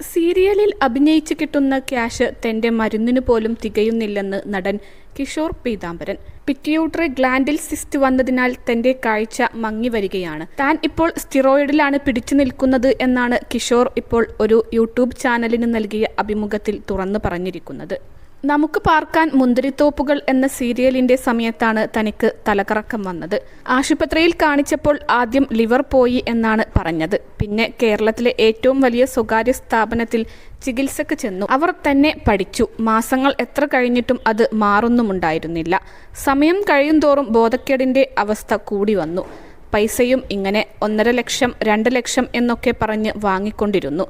സീരിയലിൽ അഭിനയിച്ച് കിട്ടുന്ന ക്യാഷ് തന്റെ മരുന്നിനു പോലും തികയുന്നില്ലെന്ന് നടൻ കിഷോർ പീതാംബരൻ. പിറ്റ്യൂട്ടറി ഗ്ലാൻഡിൽ സിസ്റ്റ് വന്നതിനാൽ തന്റെ കാഴ്ച മങ്ങി വരികയാണ്. താൻ ഇപ്പോൾ സ്റ്റിറോയിഡിലാണ് പിടിച്ചു നിൽക്കുന്നത് എന്നാണ് കിഷോർ ഇപ്പോൾ ഒരു യൂട്യൂബ് ചാനലിന് നൽകിയ അഭിമുഖത്തിൽ തുറന്നു പറഞ്ഞിരിക്കുന്നത്. നമുക്ക് പാർക്കാൻ മുന്തിരിത്തോപ്പുകൾ എന്ന സീരിയലിന്റെ സമയത്താണ് തനിക്ക് തലകറക്കം വന്നത്. ആശുപത്രിയിൽ കാണിച്ചപ്പോൾ ആദ്യം ലിവർ പോയി എന്നാണ് പറഞ്ഞത്. പിന്നെ കേരളത്തിലെ ഏറ്റവും വലിയ സ്വകാര്യ സ്ഥാപനത്തിൽ ചികിത്സക്ക് ചെന്നു. അവർ തന്നെ പഠിച്ചു. മാസങ്ങൾ എത്ര കഴിഞ്ഞിട്ടും അത് മാറുന്നുമുണ്ടായിരുന്നില്ല. സമയം കഴിയുന്തോറും ബോധക്കേടിന്റെ അവസ്ഥ കൂടി വന്നു. പൈസയും ഇങ്ങനെ ഒന്നര ലക്ഷം രണ്ട് ലക്ഷം എന്നൊക്കെ പറഞ്ഞ് വാങ്ങിക്കൊണ്ടിരുന്നു.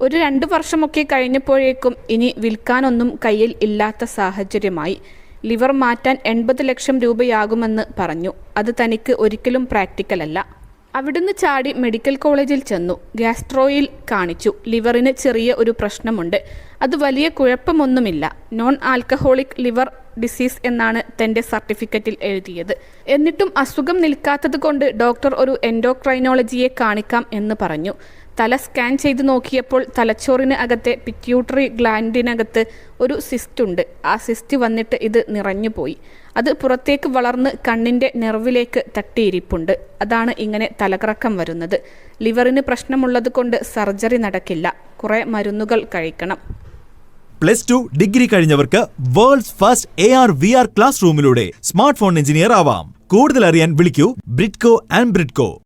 ഒരു രണ്ട് വർഷമൊക്കെ കഴിഞ്ഞപ്പോഴേക്കും ഇനി വിൽക്കാനൊന്നും കയ്യിൽ ഇല്ലാത്ത സാഹചര്യമായി. ലിവർ മാറ്റാൻ എൺപത് ലക്ഷം രൂപയാകുമെന്ന് പറഞ്ഞു. അത് തനിക്ക് ഒരിക്കലും പ്രാക്ടിക്കലല്ല അവിടുന്ന് ചാടി മെഡിക്കൽ കോളേജിൽ ചെന്നു. ഗ്യാസ്ട്രോയിൽ കാണിച്ചു. ലിവറിന് ചെറിയ ഒരു പ്രശ്നമുണ്ട്. അത് വലിയ കുഴപ്പമൊന്നുമില്ല. നോൺ ആൽക്കഹോളിക് ലിവർ ഡിസീസ് എന്നാണ് തന്റെ സർട്ടിഫിക്കറ്റിൽ എഴുതിയത്. എന്നിട്ടും അസുഖം നിൽക്കാത്തത് കൊണ്ട് ഡോക്ടർ ഒരു എൻഡോക്രൈനോളജിയെ കാണിക്കാം എന്ന് പറഞ്ഞു. തല സ്കാൻ ചെയ്ത് നോക്കിയപ്പോൾ തലച്ചോറിന് അകത്തെ പിറ്റ്യൂട്ടറി ഗ്ലാൻഡിനകത്ത് ഒരു സിസ്റ്റ് ഉണ്ട്. ആ സിസ്റ്റ് വന്നിട്ട് ഇത് നിറഞ്ഞുപോയി അത് പുറത്തേക്ക് വളർന്ന് കണ്ണിന്റെ നെർവിലേക്ക് തട്ടിയിരിപ്പുണ്ട്. അതാണ് ഇങ്ങനെ തലകറക്കം വരുന്നത്. ലിവറിന് പ്രശ്നമുള്ളത് കൊണ്ട് സർജറി നടക്കില്ല. കുറേ മരുന്നുകൾ കഴിക്കണം. Plus two degree കഴിഞ്ഞവർക്ക് world's first A R V R class റൂമിലൂടെ smart phone engineer ആവാം. കൂടുതൽ അറിയാൻ വിളിക്കൂ ബ്രിഡ്കോ ആൻഡ് ബ്രിഡ്കോ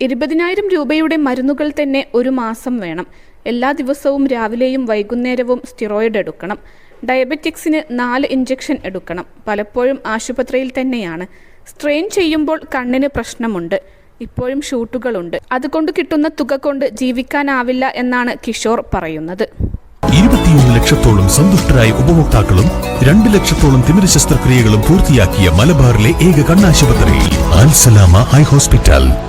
ഇരുപതിനായിരം രൂപയുടെ മരുന്നുകൾ തന്നെ ഒരു മാസം വേണം. എല്ലാ ദിവസവും രാവിലെയും വൈകുന്നേരവും സ്റ്റിറോയിഡ് എടുക്കണം. ഡയബറ്റിക്സിന് നാല് ഇഞ്ചക്ഷൻ എടുക്കണം. പലപ്പോഴും ആശുപത്രിയിൽ തന്നെയാണ്. സ്ട്രെയിൻ ചെയ്യുമ്പോൾ കണ്ണിന് പ്രശ്നമുണ്ട്. ഇപ്പോഴും ഷൂട്ടുകളുണ്ട്. അതുകൊണ്ട് കിട്ടുന്ന തുക കൊണ്ട് ജീവിക്കാനാവില്ല എന്നാണ് കിഷോർ പറയുന്നത്. ഇരുപത്തിയൊന്ന് ലക്ഷത്തോളം സന്തുഷ്ടരായ ഉപഭോക്താക്കളും രണ്ട് ലക്ഷത്തോളം തിമിര ശസ്ത്രക്രിയകളും പൂർത്തിയാക്കിയ മലബാറിലെ ഏക കണ്ണാശുപത്രി eye hospital.